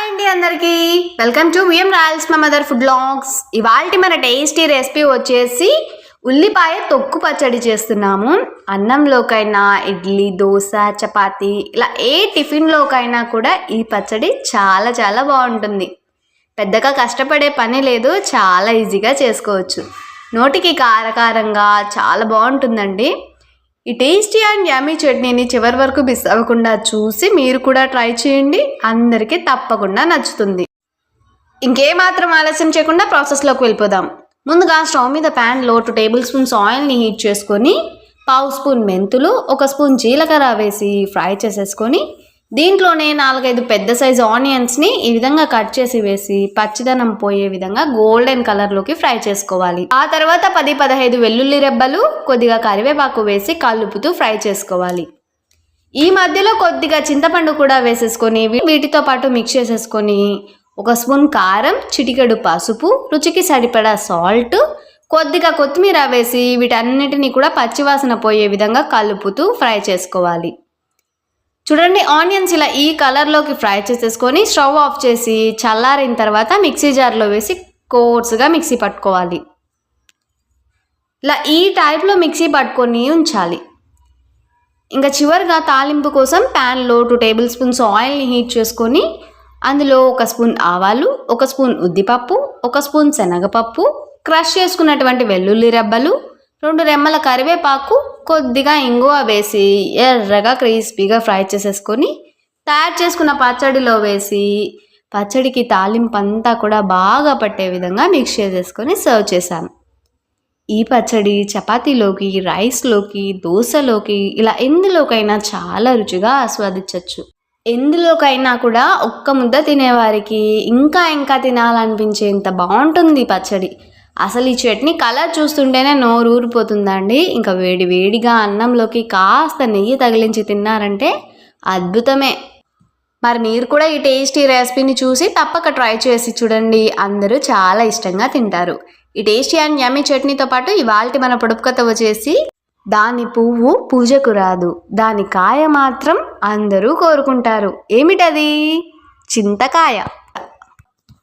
Hi అండి అందరికీ. Welcome to VM royals మా మదర్ ఫుడ్ బ్లాగ్స్ ఇవాళ మన టేస్టీ రెసిపీ వచ్చేసి ఉల్లిపాయ తొక్కు పచ్చడి చేస్తున్నాము. అన్నంలోకైనా ఇడ్లీ దోశ చపాతి ఇలా ఏ టిఫిన్లోకైనా కూడా ఈ పచ్చడి చాలా చాలా బాగుంటుంది. పెద్దగా కష్టపడే పని లేదు చాలా ఈజీగా చేసుకోవచ్చు. నోటికి కారకారంగా చాలా బాగుంటుందండి. ఈ టేస్టీ అండ్ యామీ చట్నీని చివరి వరకు మిస్ అవ్వకుండా చూసి మీరు కూడా ట్రై చేయండి. అందరికీ తప్పకుండా నచ్చుతుంది. ఇంకేమాత్రం ఆలస్యం చేయకుండా ప్రాసెస్లోకి వెళ్ళిపోదాం. ముందుగా స్టవ్ మీద ప్యాన్లో టూ టేబుల్ స్పూన్స్ ఆయిల్ని హీట్ చేసుకొని పావు స్పూన్ మెంతులు ఒక స్పూన్ జీలకర్ర వేసి ఫ్రై చేసేసుకొని దీంట్లోనే నాలుగైదు పెద్ద సైజు ఆనియన్స్ని ఈ విధంగా కట్ చేసి వేసి పచ్చిదనం పోయే విధంగా గోల్డెన్ కలర్లోకి ఫ్రై చేసుకోవాలి. ఆ తర్వాత పది పదహైదు వెల్లుల్లి రెబ్బలు కొద్దిగా కరివేపాకు వేసి కలుపుతూ ఫ్రై చేసుకోవాలి. ఈ మధ్యలో కొద్దిగా చింతపండు కూడా వేసేసుకొని వీటితో పాటు మిక్స్ చేసేసుకొని ఒక స్పూన్ కారం చిటికెడు పసుపు రుచికి సరిపడా సాల్ట్ కొద్దిగా కొత్తిమీర వేసి వీటన్నిటిని కూడా పచ్చివాసన పోయే విధంగా కలుపుతూ ఫ్రై చేసుకోవాలి. చూడండి ఆనియన్స్ ఇలా ఈ కలర్లోకి ఫ్రై చేసేసుకొని స్టవ్ ఆఫ్ చేసి చల్లారిన తర్వాత మిక్సీ జార్లో వేసి కోర్సుగా మిక్సీ పట్టుకోవాలి. ఇలా ఈ టైప్లో మిక్సీ పట్టుకొని ఉంచాలి. ఇంకా చివరిగా తాలింపు కోసం ప్యాన్లో టూ టేబుల్ స్పూన్స్ ఆయిల్ని హీట్ చేసుకొని అందులో ఒక స్పూన్ ఆవాలు ఒక స్పూన్ ఉద్దిపప్పు ఒక స్పూన్ శనగపప్పు క్రష్ చేసుకున్నటువంటి వెల్లుల్లి రెబ్బలు రెండు రెమ్మల కరివేపాకు కొద్దిగా ఇంగువ వేసి ఎర్రగా క్రిస్పీగా ఫ్రై చేసేసుకొని తయారు చేసుకున్న పచ్చడిలో వేసి పచ్చడికి తాలింపు అంతా కూడా బాగా పట్టే విధంగా మిక్స్ చేసేసుకొని సర్వ్ చేశాను. ఈ పచ్చడి చపాతీలోకి రైస్లోకి దోశలోకి ఇలా ఎందులోకైనా చాలా రుచిగా ఆస్వాదించవచ్చు ఎందులోకైనా కూడా ఒక్క ముద్ద తినేవారికి ఇంకా ఇంకా తినాలనిపించేంత బాగుంటుంది పచ్చడి. అసలు ఈ చట్నీ కలర్ చూస్తుంటేనే నోరు ఊరిపోతుందండి. ఇంకా వేడి వేడిగా అన్నంలోకి కాస్త నెయ్యి తగిలించి తిన్నారంటే అద్భుతమే. మరి మీరు కూడా ఈ టేస్టీ రెసిపీని చూసి తప్పక ట్రై చేసి చూడండి. అందరూ చాలా ఇష్టంగా తింటారు. ఈ టేస్టీ అండ్ యమ్మీ చట్నీతో పాటు ఇవాళ మన పొడుపు కథ వచ్చేసి దాని పువ్వు పూజకు రాదు. దాని కాయ మాత్రం అందరూ కోరుకుంటారు. ఏమిటది? చింతకాయ.